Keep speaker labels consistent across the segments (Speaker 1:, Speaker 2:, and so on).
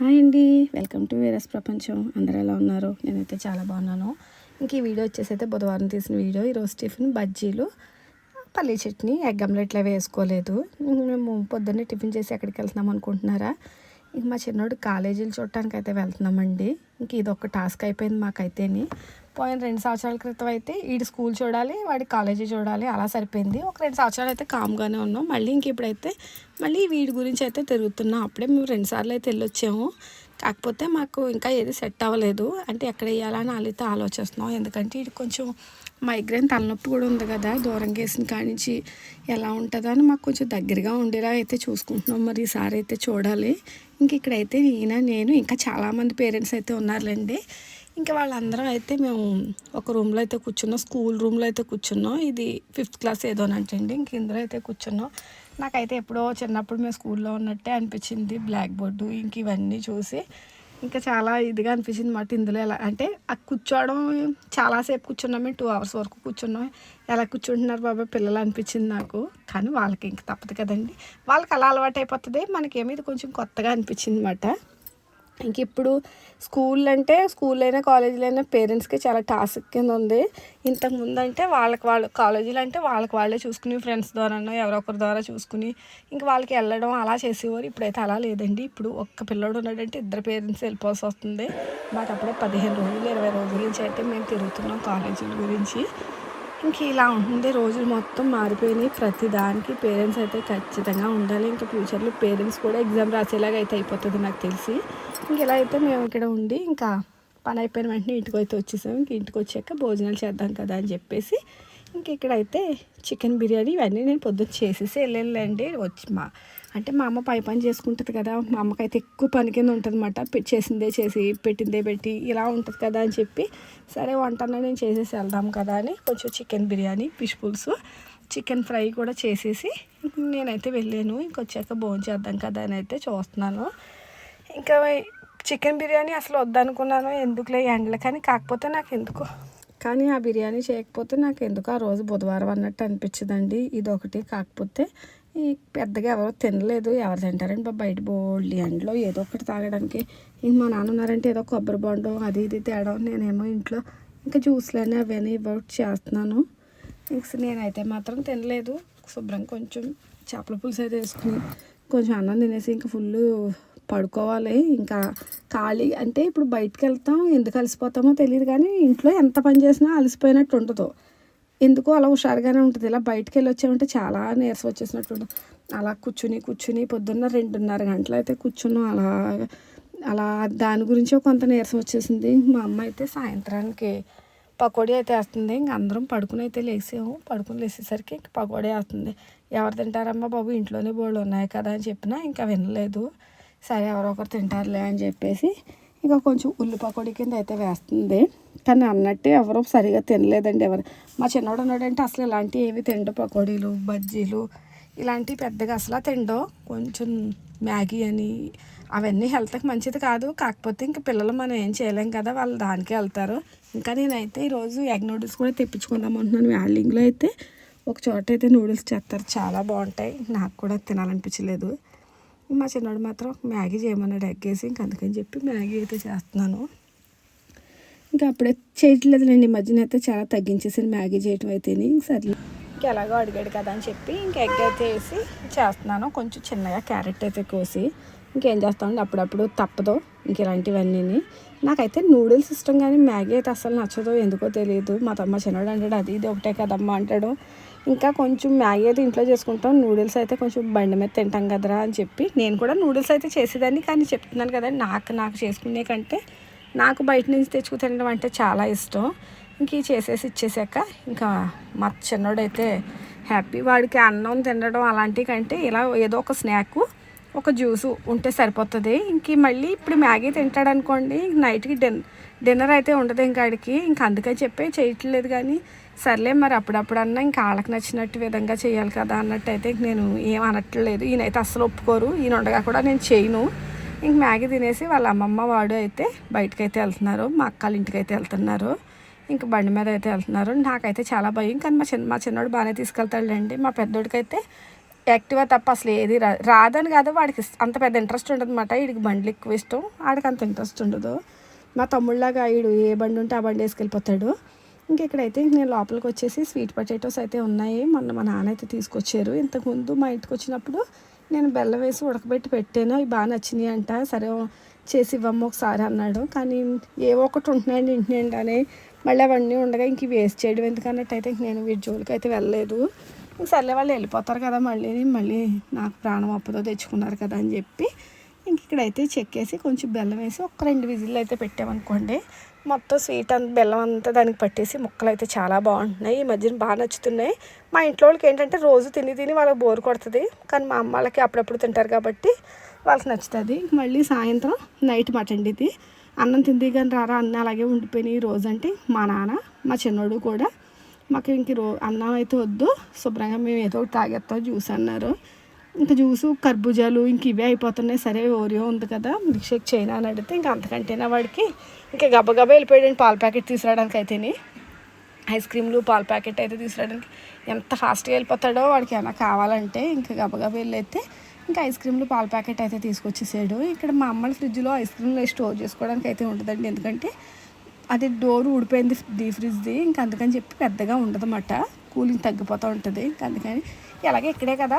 Speaker 1: Hi అండి. Welcome to వీరస్ ప్రపంచం. అందరూ ఎలా ఉన్నారు? నేనైతే చాలా బాగున్నాను. ఇంక ఈ వీడియో వచ్చేసి అయితే బుధవారం తీసిన వీడియో. ఈరోజు టిఫిన్ బజ్జీలు పల్లీ చట్నీ ఎగ్ ఆమ్లెట్లు అవి వేసుకోలేదు. మేము పొద్దున్నే టిఫిన్ చేసి ఎక్కడికి వెళ్తున్నాం అనుకుంటున్నారా? ఇంక మా చిన్నోడు కాలేజీలు చూడటానికి అయితే వెళ్తున్నామండి. ఇంక ఇది ఒక టాస్క్ అయిపోయింది మాకైతేని. పోయిన రెండు సంవత్సరాల క్రితం అయితే వీడి స్కూల్ చూడాలి వాడి కాలేజీ చూడాలి అలా సరిపోయింది. ఒక రెండు సంవత్సరాలు అయితే కామ్గానే ఉన్నాం. మళ్ళీ ఇంక ఇప్పుడైతే మళ్ళీ వీడి గురించి అయితే తిరుగుతున్నాం. అప్పుడే మేము రెండుసార్లు అయితే వెళ్ళొచ్చాము. కాకపోతే మాకు ఇంకా ఏది సెట్ అవ్వలేదు. అంటే ఎక్కడ వేయాలని వాళ్ళైతే ఆలోచిస్తున్నాం. ఎందుకంటే ఇది కొంచెం మైగ్రేన్ తలనొప్పి కూడా ఉంది కదా. దూరం వేసిన కానించి నుంచి ఎలా ఉంటుందో అని మాకు కొంచెం దగ్గరగా ఉండేలా అయితే చూసుకుంటున్నాం. మరి ఈసారి అయితే చూడాలి. ఇంక ఇక్కడైతే ఈయన నేను ఇంకా చాలామంది పేరెంట్స్ అయితే ఉన్నారులేండి. ఇంకా వాళ్ళందరం అయితే మేము ఒక రూమ్లో అయితే కూర్చున్నాం స్కూల్ రూమ్లో అయితే కూర్చున్నాం. ఇది ఫిఫ్త్ క్లాస్ ఏదోనంటండి ఇంక ఇందులో అయితే కూర్చున్నాం. నాకైతే ఎప్పుడో చిన్నప్పుడు మేము స్కూల్లో ఉన్నట్టే అనిపించింది. బ్లాక్ బోర్డు ఇంక ఇవన్నీ చూసి ఇంకా చాలా ఇదిగా అనిపించింది మాట ఇందులో ఎలా అంటే ఆ కూర్చోవడం చాలాసేపు కూర్చున్నాం. మేము టూ అవర్స్ వరకు కూర్చున్నాం. ఎలా కూర్చుంటున్నారు బాబా? పిల్లలు అనిపించింది నాకు. కానీ వాళ్ళకి ఇంక తప్పదు కదండి. వాళ్ళకి అలా అలవాటు అయిపోతుంది మనకేమీ ఇది కొంచెం కొత్తగా అనిపించింది అనమాట ఇంక ఇప్పుడు స్కూల్ అంటే స్కూల్ అయినా కాలేజీలు అయినా పేరెంట్స్కి చాలా టాస్క్ కింద ఉంది. ఇంతకు ముందు అంటే వాళ్ళకి వాళ్ళు కాలేజీలు అంటే వాళ్ళకి వాళ్ళే చూసుకుని ఫ్రెండ్స్ ద్వారానో ఎవరొకరి ద్వారా చూసుకుని ఇంక వాళ్ళకి వెళ్ళడం అలా చేసేవారు. ఇప్పుడైతే అలా లేదండి. ఇప్పుడు ఒక్క పిల్లడు ఉన్నాడంటే ఇద్దరు పేరెంట్స్ వెళ్ళిపోవాల్సి వస్తుంది. మాకు అప్పుడే పదిహేను రోజులు ఇరవై రోజుల నుంచి అయితే మేము తిరుగుతున్నాం కాలేజీల గురించి. ఇంక ఇలా ఉంటుంది రోజులు మొత్తం మారిపోయినాయి. ప్రతి దానికి పేరెంట్స్ అయితే ఖచ్చితంగా ఉండాలి. ఇంకా ఫ్యూచర్లో పేరెంట్స్ కూడా ఎగ్జామ్ రాసేలాగా అయితే అయిపోతుంది నాకు తెలిసి. ఇంక ఇలా అయితే మేము ఇక్కడ ఉండి ఇంకా పని అయిపోయిన వెంటనే ఇంటికి అయితే వచ్చేసాం. ఇంక ఇంటికి వచ్చాక భోజనాలు చేద్దాం కదా అని చెప్పేసి ఇంక ఇక్కడైతే చికెన్ బిర్యానీ ఇవన్నీ నేను పొద్దున్న చేసేసి వెళ్ళండి వచ్చి మా అంటే మా అమ్మ పై పని చేసుకుంటుంది కదా మా అమ్మకైతే ఎక్కువ పని కింద ఉంటుంది అనమాట చేసిందే చేసి పెట్టిందే పెట్టి ఇలా ఉంటుంది కదా అని చెప్పి సరే వంట నేను చేసేసి వెళ్దాం కదా అని కొంచెం చికెన్ బిర్యానీ ఫిష్ పులుసు చికెన్ ఫ్రై కూడా చేసేసి నేనైతే వెళ్ళాను. ఇంకొచ్చాక భోజనం చేద్దాం కదా అని అయితే చూస్తున్నాను. ఇంకా చికెన్ బిర్యానీ అసలు వద్దనుకున్నాను ఎందుకులే ఎండలు. కానీ కాకపోతే నాకు ఎందుకు కానీ ఆ బిర్యానీ చేయకపోతే నాకు ఎందుకు ఆ రోజు బుధవారం అన్నట్టు అనిపించదండి. ఇది ఒకటి కాకపోతే పెద్దగా ఎవరో తినలేదు. ఎవరు తింటారండి బాబు? బయట బోల్డ్ ఎండలో ఏదో ఒకటి తాగడానికి. ఇంక మా నాన్న ఉన్నారంటే ఏదో కొబ్బరి బొండం అది ఇది తేడం. నేనేమో ఇంట్లో ఇంకా జ్యూస్లని అవన్నీ ఇవ్వట్ చేస్తున్నాను. ఇంక నేనైతే మాత్రం తినలేదు. శుభ్రం కొంచెం చేపల పులుసు అయితే వేసుకుని కొంచెం అన్నం తినేసి ఇంకా ఫుల్ పడుకోవాలి. ఇంకా ఖాళీ అంటే ఇప్పుడు బయటకు వెళ్తాం. ఎందుకు అలసిపోతామో తెలియదు కానీ ఇంట్లో ఎంత పని చేసినా అలసిపోయినట్టు ఉండదు. ఎందుకో అలా హుషారుగానే ఉంటుంది. ఇలా బయటకు వెళ్ళి వచ్చామంటే చాలా నీరసం వచ్చేసినట్టు అలా కూర్చుని కూర్చుని పొద్దున్న రెండున్నర గంటలు అయితే కూర్చున్నాం. అలా అలా దాని గురించి కొంత నీరసం వచ్చేసింది. మా అమ్మ అయితే సాయంత్రానికి పకోడీ అయితే వేస్తుంది. ఇంక అందరం పడుకుని అయితే లేసాము. పడుకుని లేసేసరికి ఇంక పకోడీ వేస్తుంది. ఎవరు తింటారమ్మా బాబు? ఇంట్లోనే బోళ్ళు ఉన్నాయి కదా అని చెప్పినా ఇంకా వినలేదు. సరే ఎవరో ఒకరు తింటారులే అని చెప్పేసి ఇక కొంచెం ఉల్లి పకోడీ కింద అయితే వేస్తుంది. కానీ అన్నట్టు ఎవరో సరిగా తినలేదండి ఎవరు. మా చిన్నోడు ఉన్నాడంటే అసలు ఇలాంటివి ఏవి తిండో పకోడీలు బజ్జీలు ఇలాంటివి పెద్దగా అసలు తిండో. కొంచెం మ్యాగీ అని అవన్నీ హెల్త్కి మంచిది కాదు. కాకపోతే ఇంకా పిల్లలు మనం ఏం చేయలేం కదా వాళ్ళు దానికే వెళ్తారు. ఇంకా నేనైతే ఈరోజు ఎగ్ నూడిల్స్ కూడా తెప్పించుకుందాం అంటున్నాను వ్యాలింగ్లో అయితే ఒక చోట అయితే నూడిల్స్ చేస్తారు. చాలా బాగుంటాయి. నాకు కూడా తినాలనిపించలేదు. మా చిన్నోడు మాత్రం మ్యాగీ చేయమన్నాడు ఎగ్గేసి ఇంక అందుకని చెప్పి మ్యాగీ అయితే చేస్తున్నాను. ఇంకా అప్పుడే చేయట్లేదులేండి ఈ మధ్యన అయితే చాలా తగ్గించేసాను మ్యాగీ చేయటం అయితే సర్లే. ఇంక ఎలాగో అడిగాడు కదా అని చెప్పి ఇంక ఎగ్ అయితే వేసి చేస్తున్నాను. కొంచెం చిన్నగా క్యారెట్ అయితే కోసి ఇంకేం చేస్తామండి అప్పుడప్పుడు తప్పదు ఇంక ఇలాంటివన్నీ నాకైతే నూడిల్స్ ఇష్టం కానీ మ్యాగీ అయితే అసలు నచ్చదు ఎందుకో తెలియదు. మా తమ్మ చిన్నవాడు అంటాడు అది ఇది ఒకటే కదమ్మా అంటాడు. ఇంకా కొంచెం మ్యాగీ అయితే ఇంట్లో చేసుకుంటాం. నూడిల్స్ అయితే కొంచెం బండి మీద తింటాం కదరా అని చెప్పి. నేను కూడా నూడిల్స్ అయితే చేసేదాన్ని కానీ చెప్తున్నాను కదా నాకు నాకు చేసుకునే కంటే నాకు బయట నుంచి తెచ్చుకు తినడం అంటే చాలా ఇష్టం. ఇంక చేసేసి ఇచ్చేసాక ఇంకా మా చిన్నోడైతే హ్యాపీ. వాడికి అన్నం తినడం అలాంటి కంటే ఇలా ఏదో ఒక స్నాక్ ఒక జ్యూసు ఉంటే సరిపోతుంది. ఇంక మళ్ళీ ఇప్పుడు మ్యాగీ తింటాడు అనుకోండి నైట్కి డిన్ డిన్నర్ అయితే ఉండదు ఇంకా ఆడికి. ఇంక అందుకని చెప్పి చేయట్లేదు కానీ సర్లే మరి అప్పుడప్పుడన్నా ఇంకా వాళ్ళకి నచ్చినట్టు విధంగా చేయాలి కదా అన్నట్టు అయితే నేను ఏం అనట్లేదు. ఈయనైతే అస్సలు ఒప్పుకోరు. ఈయన ఉండగా కూడా నేను చేయను. ఇంక మ్యాగీ తినేసి వాళ్ళ అమ్మమ్మ వాడు అయితే బయటకు అయితే వెళ్తున్నారు. మా అక్కల ఇంటికి అయితే వెళ్తున్నారు. ఇంక బండి మీద అయితే వెళ్తున్నారు. నాకైతే చాలా భయం. కానీ మా చిన్న మా చిన్నోడు బాగానే తీసుకెళ్తాడులేండి. మా పెద్దోడికైతే యాక్టివా తప్ప అసలు ఏది రా రాదని కాదు వాడికి అంత పెద్ద ఇంట్రెస్ట్ ఉండదు అనమాట వీడికి బండ్లు ఎక్కువ ఇష్టం. వాడికి అంత ఇంట్రెస్ట్ ఉండదు. మా తమ్ముళ్ళగా వీడు ఏ బండి ఉంటే ఆ బండి వేసుకెళ్ళిపోతాడు. ఇంక ఇక్కడైతే ఇంక నేను లోపలికి వచ్చేసి స్వీట్ పొటాటోస్ అయితే ఉన్నాయి. మొన్న మా నాన్న అయితే తీసుకొచ్చారు. ఇంతకుముందు మా ఇంటికి వచ్చినప్పుడు నేను బెల్లం వేసి ఉడకబెట్టి పెట్టాను. అవి బాగా నచ్చినాయి అంట. సరే చేసి ఇవ్వమ్మ ఒకసారి అన్నాడు. కానీ ఏవో ఒకటి ఉంటున్నాయండి ఇంటి అని మళ్ళీ అవన్నీ ఉండగా ఇంక వేస్ట్ చేయడం ఎందుకన్నట్టు అయితే ఇంక నేను వీటి జోలికి అయితే వెళ్ళలేదు. సర్లే వాళ్ళు వెళ్ళిపోతారు కదా మళ్ళీ. మళ్ళీ నాకు ప్రాణం అప్పుతో తెచ్చుకున్నారు కదా అని చెప్పి ఇంక ఇక్కడైతే చెక్కేసి కొంచెం బెల్లం వేసి ఒక రెండు విజిల్లు అయితే పెట్టామనుకోండి. మొత్తం స్వీట్ అంత బెల్లం అంతా దానికి పట్టేసి ముక్కలు అయితే చాలా బాగుంటున్నాయి. ఈ మధ్యన బాగా నచ్చుతున్నాయి. మా ఇంట్లో వాళ్ళకి ఏంటంటే రోజు తిని తిని వాళ్ళకి బోర్ కొడుతుంది. కానీ మా అమ్మ వాళ్ళకి అప్పుడప్పుడు తింటారు కాబట్టి వాళ్ళకి నచ్చుతుంది. మళ్ళీ సాయంత్రం నైట్ మటన్ ఇది. అన్నం తింది కానీ రారా అన్న అలాగే ఉండిపోయినాయి ఈ రోజు అంటే మా నాన్న మా చిన్నోడు కూడా. మాకు ఇంక రో అన్నం అయితే వద్దు. శుభ్రంగా మేము ఏదో ఒకటి తాగేస్తాం జ్యూస్ అన్నారు. ఇంకా జ్యూసు కర్బూజాలు ఇంక ఇవే అయిపోతున్నాయి. సరే ఓరియో ఉంది కదా మిల్క్ షేక్ చైనా అని అడిగితే ఇంకా అంతకంటేనా వాడికి? ఇంకా గబగబా వెళ్ళిపోయాడు పాల ప్యాకెట్ తీసుకురావడానికి అయితేనే. ఐస్ క్రీమ్లు పాల ప్యాకెట్ అయితే తీసుకురావడానికి. ఎంత ఫాస్ట్గా వెళ్ళిపోతాడో వాడికి ఏమైనా కావాలంటే ఇంకా గబగబా వెళ్ళైతే ఇంకా ఐస్ క్రీమ్లు పాల ప్యాకెట్ అయితే తీసుకొచ్చేసాడు. ఇక్కడ మా అమ్మ ఫ్రిడ్జ్లో ఐస్ క్రీమ్లు స్టోర్ చేసుకోవడానికి అయితే ఉంటుందండి. ఎందుకంటే అది డోర్ ఊడిపోయింది డీ ఫ్రిడ్జ్ది. ఇంకా అందుకని చెప్పి పెద్దగా ఉండదన్నమాట. కూలింగ్ తగ్గిపోతూ ఉంటుంది. ఇంకా అందుకని ఎలాగే ఇక్కడే కదా.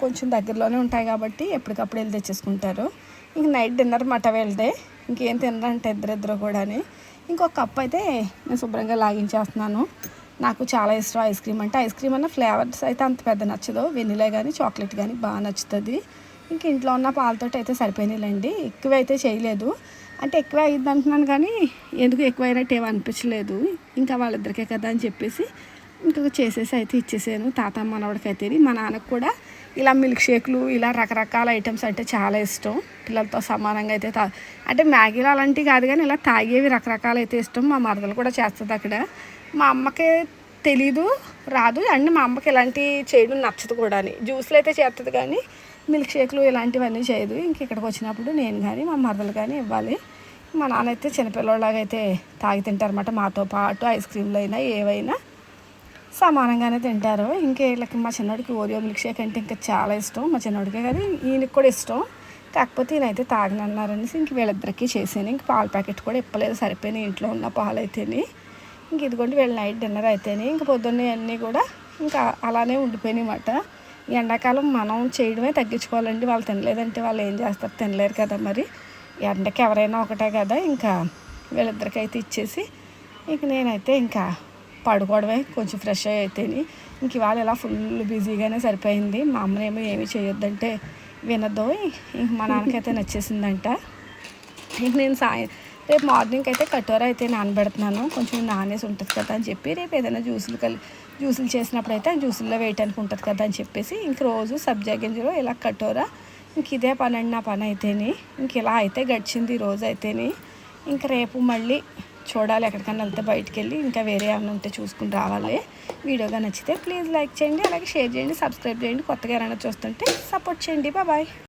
Speaker 1: కొంచెం దగ్గరలోనే ఉంటాయి కాబట్టి ఎప్పటికప్పుడు వెళ్ళి తెచ్చేసుకుంటారు. ఇంక నైట్ డిన్నర్ మట వెళ్తే ఇంకేం తినరంటే ఇద్దరిద్దరు కూడాని. ఇంకొక కప్ అయితే నేను శుభ్రంగా లాగించేస్తున్నాను. నాకు చాలా ఇష్టం ఐస్ క్రీమ్ అంటే. ఐస్ క్రీమ్ అన్న ఫ్లేవర్స్ అయితే అంత పెద్ద నచ్చదు. వెనిలా కానీ చాక్లెట్ కానీ బాగా నచ్చుతుంది. ఇంక ఇంట్లో ఉన్న పాలతో అయితే సరిపోయినాయిలేండి. ఎక్కువ అయితే చేయలేదు. అంటే ఎక్కువ అయ్యింది అంటున్నాను కానీ ఎందుకు ఎక్కువ అయినట్టు ఏమి అనిపించలేదు. ఇంకా వాళ్ళిద్దరికే కదా అని చెప్పేసి ఇంకా చేసేసి అయితే ఇచ్చేసాను. తాత మనవడికి అయితే మా నాన్నకు కూడా ఇలా మిల్క్ షేక్లు ఇలా రకరకాల ఐటమ్స్ అంటే చాలా ఇష్టం. పిల్లలతో సమానంగా అయితే తా అంటే మ్యాగీలు అలాంటివి కాదు కానీ ఇలా తాగేవి రకరకాలు అయితే ఇష్టం. మా మరదలు కూడా చేస్తుంది అక్కడ. మా అమ్మకి తెలీదు రాదు. అండ్ మా అమ్మకి ఇలాంటి చేయడం నచ్చదు కూడా జ్యూస్లు అయితే చేస్తుంది కానీ మిల్క్ షేక్లు ఇలాంటివన్నీ చేయదు. ఇంక ఇక్కడికి వచ్చినప్పుడు నేను కానీ మా మరదలు కానీ ఇవ్వాలి. మా నాన్న అయితే చిన్నపిల్లలాగా అయితే తాగి తింటారన్నమాట. మాతో పాటు ఐస్ క్రీమ్లు అయినా ఏవైనా సమానంగానే తింటారు. ఇంకా వీళ్ళకి మా చిన్నోడికి ఓరియో మిల్క్ షేక్ అంటే ఇంకా చాలా ఇష్టం. మా చిన్నోడికే కానీ ఈయనకి కూడా ఇష్టం. కాకపోతే ఈయనైతే తాగనన్నారనేసి ఇంక వీళ్ళిద్దరికీ చేసాను ఇంక పాల ప్యాకెట్ కూడా ఇప్పలేదు. సరిపోయినాయి ఇంట్లో ఉన్న పాలు అయితేనే ఇంక ఇదిగోండి వీళ్ళ నైట్ డిన్నర్ అయితేనే ఇంక పొద్దున్నే అన్నీ కూడా ఇంకా అలానే ఉండిపోయినాయి అన్నమాట. ఈ ఎండాకాలం మనం చేయడమే తగ్గించుకోవాలండి. వాళ్ళు తినలేదంటే వాళ్ళు ఏం చేస్తారు? తినలేరు కదా మరి. ఎండకి ఎవరైనా ఒకటే కదా. ఇంకా వీళ్ళిద్దరికైతే ఇచ్చేసి ఇంక నేనైతే ఇంకా పడుకోవడమే కొంచెం ఫ్రెష్ అయ్యి అయితేని. ఇంక ఇవాళ ఇలా ఫుల్ బిజీగానే సరిపోయింది. మా అమ్మనేమో ఏమీ చేయొద్దంటే వినదు. ఇంక మా నాన్నకైతే నచ్చేసిందంట. ఇంక నేను సాయం రేపు మార్నింగ్ అయితే కటోర అయితే నానబెడుతున్నాను. కొంచెం నానేసి ఉంటుంది కదా అని చెప్పి రేపు ఏదైనా జ్యూసులు కలి జ్యూసులు చేసినప్పుడు అయితే ఆ జ్యూసుల్లో వేయటానికి ఉంటుంది కదా అని చెప్పేసి ఇంక రోజు సబ్జా గింజలు ఇలా కటోర. ఇంక ఇదే పని అండి నా పని అయితేని. ఇంక ఇలా అయితే గడిచింది ఈ రోజు అయితేని. ఇంక రేపు మళ్ళీ చూడాలి ఎక్కడికైనా వెళ్తే బయటకు వెళ్ళి ఇంకా వేరే ఏమైనా ఉంటే చూసుకుని రావాలి. వీడియోగా నచ్చితే ప్లీజ్ లైక్ చేయండి అలాగే షేర్ చేయండి సబ్స్క్రైబ్ చేయండి. కొత్తగా ఏమైనా చూస్తుంటే సపోర్ట్ చేయండి. బాయ్.